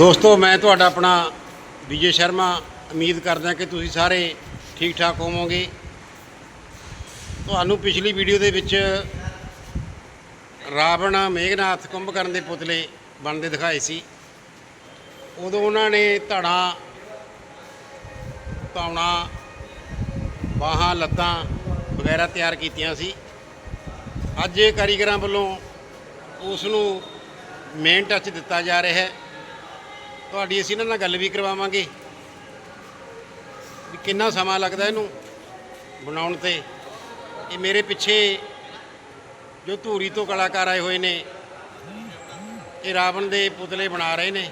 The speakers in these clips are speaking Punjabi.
ਦੋਸਤੋ, ਮੈਂ ਤੁਹਾਡਾ ਆਪਣਾ ਵਿਜੇ ਸ਼ਰਮਾ, ਉਮੀਦ ਕਰਦਾ ਕਿ ਤੁਸੀਂ ਸਾਰੇ ਠੀਕ ਠਾਕ ਹੋਵੋਗੇ। ਤੁਹਾਨੂੰ ਪਿਛਲੀ ਵੀਡੀਓ ਦੇ ਵਿੱਚ ਰਾਵਣ ਮੇਘਨਾਥ ਕੁੰਭਕਰਨ ਦੇ ਪੁਤਲੇ ਬਣਦੇ ਦਿਖਾਏ ਸੀ। ਉਦੋਂ ਉਹਨਾਂ ਨੇ ਧੜਾ, ਧੌਣਾ, ਬਾਹਾਂ, ਲੱਤਾਂ ਵਗੈਰਾ ਤਿਆਰ ਕੀਤੀਆਂ ਸੀ। ਅੱਜ ਇਹ ਕਾਰੀਗਰਾਂ ਵੱਲੋਂ ਉਸ ਨੂੰ ਮੇਨ ਟੱਚ ਦਿੱਤਾ ਜਾ ਰਿਹਾ ਹੈ। ਤੁਹਾਡੀ ਅਸੀਂ ਇਹਨਾਂ ਨਾਲ ਗੱਲ ਵੀ ਕਰਵਾਵਾਂਗੇ ਵੀ ਕਿੰਨਾ ਸਮਾਂ ਲੱਗਦਾ ਇਹਨੂੰ ਬਣਾਉਣ ਤੇ। ਇਹ ਮੇਰੇ ਪਿੱਛੇ ਜੋ ਧੂਰੀ ਤੋਂ ਕਲਾਕਾਰ ਆਏ ਹੋਏ ਨੇ, ਇਹ ਰਾਵਣ ਦੇ ਪੁਤਲੇ ਬਣਾ ਰਹੇ ਨੇ।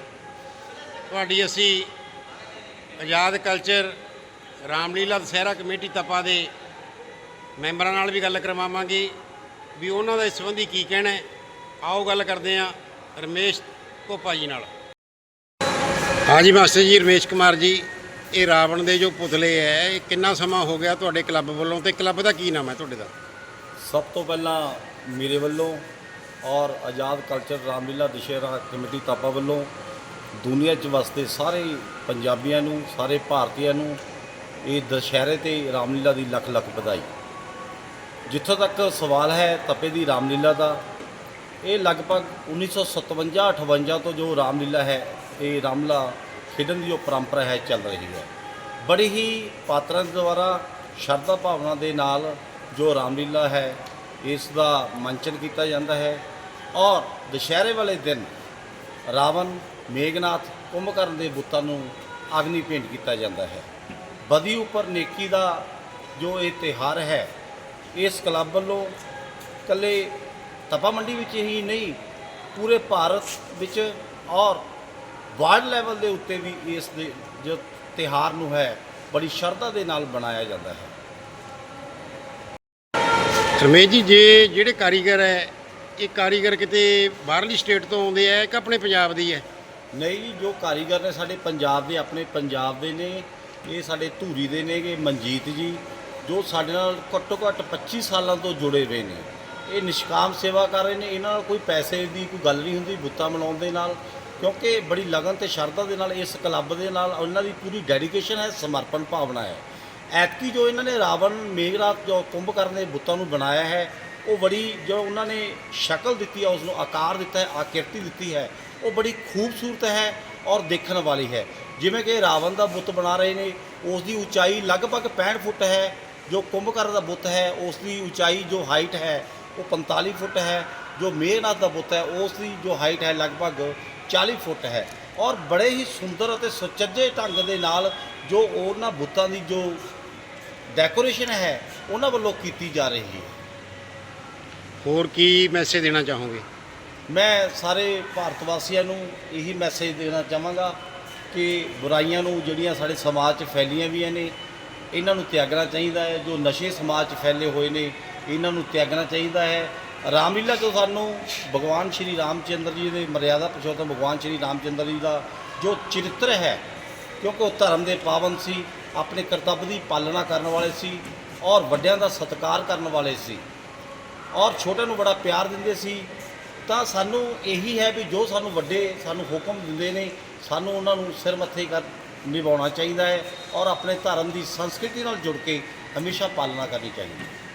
ਤੁਹਾਡੀ ਅਸੀਂ ਆਜ਼ਾਦ ਕਲਚਰ ਰਾਮਲੀਲਾ ਦਸਹਿਰਾ ਕਮੇਟੀ ਤਪਾ ਦੇ ਮੈਂਬਰਾਂ ਨਾਲ ਵੀ ਗੱਲ ਕਰਵਾਵਾਂਗੇ ਵੀ ਉਹਨਾਂ ਦਾ ਇਸ ਸੰਬੰਧੀ ਕੀ ਕਹਿਣਾ ਆਓ ਗੱਲ ਕਰਦੇ ਹਾਂ ਰਮੇਸ਼ ਕੋਪਾ ਜੀ ਨਾਲ। ਹਾਂਜੀ, ਮਾਸਟਰ ਜੀ, ਰਮੇਸ਼ ਕੁਮਾਰ ਜੀ, ਇਹ ਰਾਵਣ ਦੇ ਜੋ ਪੁਤਲੇ ਹੈ ਇਹ ਕਿੰਨਾ ਸਮਾਂ ਹੋ ਗਿਆ ਤੁਹਾਡੇ ਕਲੱਬ ਵੱਲੋਂ ਤੇ ਕਲੱਬ ਦਾ ਕੀ ਨਾਮ ਹੈ ਤੁਹਾਡੇ ਦਾ? ਸਭ ਤੋਂ ਪਹਿਲਾਂ ਮੇਰੇ ਵੱਲੋਂ ਔਰ ਆਜ਼ਾਦ ਕਲਚਰ ਰਾਮਲੀਲਾ ਦੁਸ਼ਹਿਰਾ ਕਮੇਟੀ ਤਾਪਾ ਵੱਲੋਂ ਦੁਨੀਆ 'ਚ ਵਸਦੇ ਸਾਰੇ ਪੰਜਾਬੀਆਂ ਨੂੰ, ਸਾਰੇ ਭਾਰਤੀਆਂ ਨੂੰ ਇਹ ਦੁਸ਼ਹਿਰੇ ਤੇ ਰਾਮਲੀਲਾ ਦੀ ਲੱਖ ਲੱਖ ਵਧਾਈ। ਜਿੱਥੋਂ ਤੱਕ ਸਵਾਲ ਹੈ ਤਪੇ ਦੀ ਰਾਮਲੀਲਾ ਦਾ, ਇਹ ਲਗਭਗ 1957-58 ਤੋਂ ਜੋ ਰਾਮਲੀਲਾ ਹੈ ਇਹ ਰਾਮਲਾ ਖੇਡਣ ਦੀ ਜੋ ਪਰੰਪਰਾ ਹੈ, ਚੱਲ ਰਹੀ ਹੈ। ਬੜੀ ਹੀ ਪਾਤਰਾਂ ਦੁਆਰਾ ਸ਼ਰਧਾ ਭਾਵਨਾ ਦੇ ਨਾਲ ਜੋ ਰਾਮਲੀਲਾ ਹੈ, ਇਸ ਦਾ ਮੰਚਨ ਕੀਤਾ ਜਾਂਦਾ ਹੈ। ਔਰ ਦੁਸ਼ਹਿਰੇ ਵਾਲੇ ਦਿਨ ਰਾਵਣ, ਮੇਘਨਾਥ, ਕੁੰਭਕਰਨ ਦੇ ਬੁੱਤਾਂ ਨੂੰ ਅਗਨੀ ਭੇਂਟ ਕੀਤਾ ਜਾਂਦਾ ਹੈ। ਬਦੀ ਉੱਪਰ ਨੇਕੀ ਦਾ ਜੋ ਇਹ ਤਿਹਾਰ ਹੈ, ਇਸ ਕਲੱਬ ਵੱਲੋਂ ਇਕੱਲੇ ਤਪਾ ਮੰਡੀ ਵਿੱਚ ਹੀ ਨਹੀਂ, ਪੂਰੇ ਭਾਰਤ ਵਿੱਚ ਔਰ ਵਰਲਡ ਲੈਵਲ ਦੇ ਉੱਤੇ ਵੀ ਇਸ ਦੇ ਜੋ ਤਿਹਾਰ ਨੂੰ ਹੈ ਬੜੀ ਸ਼ਰਧਾ ਦੇ ਨਾਲ ਬਣਾਇਆ ਜਾਂਦਾ ਹੈ। ਰਮੇਸ਼ ਜੀ ਜੇ ਜਿਹੜੇ ਕਾਰੀਗਰ ਹੈ ਇਹ ਕਾਰੀਗਰ ਕਿਤੇ ਬਾਹਰਲੀ ਸਟੇਟ ਤੋਂ ਆਉਂਦੇ ਆ ਕਿ ਆਪਣੇ ਪੰਜਾਬ ਦੀ ਹੈ ਨਹੀਂ ਜੀ ਜੋ ਕਾਰੀਗਰ ਨੇ ਸਾਡੇ ਪੰਜਾਬ ਦੇ ਆਪਣੇ ਪੰਜਾਬ ਦੇ ਨੇ ਇਹ ਸਾਡੇ ਧੂਰੀ ਦੇ ਨੇਗੇ ਮਨਜੀਤ ਜੀ ਜੋ ਸਾਡੇ ਨਾਲ ਘੱਟੋ ਘੱਟ 25 ਸਾਲਾਂ ਤੋਂ ਜੁੜੇ ਹੋਏ ਨੇ। ਇਹ ਨਿਸ਼ਕਾਮ ਸੇਵਾ ਕਰ ਰਹੇ ਨੇ ਇਹਨਾਂ ਨਾਲ ਕੋਈ ਪੈਸੇ ਦੀ ਕੋਈ ਗੱਲ ਨਹੀਂ ਹੁੰਦੀ ਬੁੱਤਾ ਮਨਾਉਣ ਦੇ ਨਾਲ। ਕਿਉਂਕਿ ਬੜੀ ਲਗਨ ਤੇ ਸ਼ਰਧਾ ਦੇ ਨਾਲ ਇਸ ਕਲੱਬ ਦੇ ਨਾਲ ਉਹਨਾਂ ਦੀ ਪੂਰੀ ਡੈਡੀਕੇਸ਼ਨ ਹੈ, ਸਮਰਪਣ ਭਾਵਨਾ ਹੈ। ਐਤਕੀ ਜੋ ਇਹਨਾਂ ਨੇ ਰਾਵਣ ਮੇਘਰਾਤ ਜੋ ਕੁੰਭਕਰਨ ਦੇ ਬੁੱਤਾਂ ਨੂੰ ਬਣਾਇਆ ਹੈ, ਉਹ ਬੜੀ ਜੋ ਉਹਨਾਂ ਨੇ ਸ਼ਕਲ ਦਿੱਤੀ ਹੈ ਉਸ ਨੂੰ ਆਕਾਰ ਦਿੱਤਾ ਹੈ, ਆਕਿਰਤੀ ਦਿੱਤੀ ਹੈ, ਉਹ ਬੜੀ ਖੂਬਸੂਰਤ ਹੈ ਔਰ ਦੇਖਣ ਵਾਲੀ ਹੈ। ਜਿਵੇਂ ਕਿ ਰਾਵਣ ਦਾ ਬੁੱਤ ਬਣਾ ਰਹੇ ਨੇ ਉਸ ਦੀ ਉਚਾਈ ਲਗਭਗ 65 ਫੁੱਟ ਹੈ, ਜੋ ਕੁੰਭਕਰਨ ਦਾ ਬੁੱਤ ਹੈ ਉਸ ਦੀ ਉਚਾਈ ਜੋ ਹਾਈਟ ਹੈ, ਉਹ 45 ਫੁੱਟ ਹੈ, ਜੋ ਮੇਘਨਾਥ ਦਾ ਬੁੱਤ ਹੈ ਉਸ ਦੀ ਜੋ ਹਾਈਟ ਹੈ ਲਗਭਗ 40 ਫੁੱਟ ਹੈ। ਔਰ ਬੜੇ ਹੀ ਸੁੰਦਰ ਅਤੇ ਸੁਚੱਜੇ ਢੰਗ ਦੇ ਨਾਲ ਜੋ ਉਹਨਾਂ ਬੁੱਤਾਂ ਦੀ ਜੋ ਡੈਕੋਰੇਸ਼ਨ ਹੈ ਉਹਨਾਂ ਵੱਲੋਂ ਕੀਤੀ ਜਾ ਰਹੀ ਹੈ। ਹੋਰ ਕੀ ਮੈਸੇਜ ਦੇਣਾ ਚਾਹੋਗੇ? ਮੈਂ ਸਾਰੇ ਭਾਰਤ ਵਾਸੀਆਂ ਨੂੰ ਇਹੀ ਮੈਸੇਜ ਦੇਣਾ ਚਾਹਾਂਗਾ ਕਿ ਬੁਰਾਈਆਂ ਨੂੰ ਜਿਹੜੀਆਂ ਸਾਡੇ ਸਮਾਜ 'ਚ ਫੈਲੀਆਂ ਵੀਆਂ ਨੇ ਇਹਨਾਂ ਨੂੰ ਤਿਆਗਣਾ ਚਾਹੀਦਾ ਹੈ। ਜੋ ਨਸ਼ੇ ਸਮਾਜ 'ਚ ਫੈਲੇ ਹੋਏ ਨੇ ਇਹਨਾਂ ਨੂੰ ਤਿਆਗਣਾ ਚਾਹੀਦਾ ਹੈ। ਰਾਮਲੀਲਾ ਤੋਂ ਸਾਨੂੰ ਭਗਵਾਨ ਸ਼੍ਰੀ ਰਾਮਚੰਦਰ ਜੀ ਦੇ ਮਰਿਆਦਾ ਪੁਰਸ਼ੋਤਮ ਭਗਵਾਨ ਸ਼੍ਰੀ ਰਾਮਚੰਦਰ ਜੀ ਦਾ ਜੋ ਚਰਿੱਤਰ ਹੈ, ਕਿਉਂਕਿ ਉਹ ਧਰਮ ਦੇ ਪਾਵਨ ਸੀ, ਆਪਣੇ ਕਰਤੱਵ ਦੀ ਪਾਲਣਾ ਕਰਨ ਵਾਲੇ ਸੀ ਔਰ ਵੱਡਿਆਂ ਦਾ ਸਤਿਕਾਰ ਕਰਨ ਵਾਲੇ ਸੀ ਔਰ ਛੋਟਿਆਂ ਨੂੰ ਬੜਾ ਪਿਆਰ ਦਿੰਦੇ ਸੀ, ਤਾਂ ਸਾਨੂੰ ਇਹੀ ਹੈ ਵੀ ਜੋ ਸਾਨੂੰ ਵੱਡੇ ਸਾਨੂੰ ਹੁਕਮ ਦਿੰਦੇ ਨੇ, ਸਾਨੂੰ ਉਹਨਾਂ ਨੂੰ ਸਿਰ ਮੱਥੇ ਕਰ ਨਿਭਾਉਣਾ ਚਾਹੀਦਾ ਹੈ ਔਰ ਆਪਣੇ ਧਰਮ ਦੀ ਸੰਸਕ੍ਰਿਤੀ ਨਾਲ ਜੁੜ ਕੇ ਹਮੇਸ਼ਾ ਪਾਲਣਾ ਕਰਨੀ ਚਾਹੀਦੀ ਹੈ।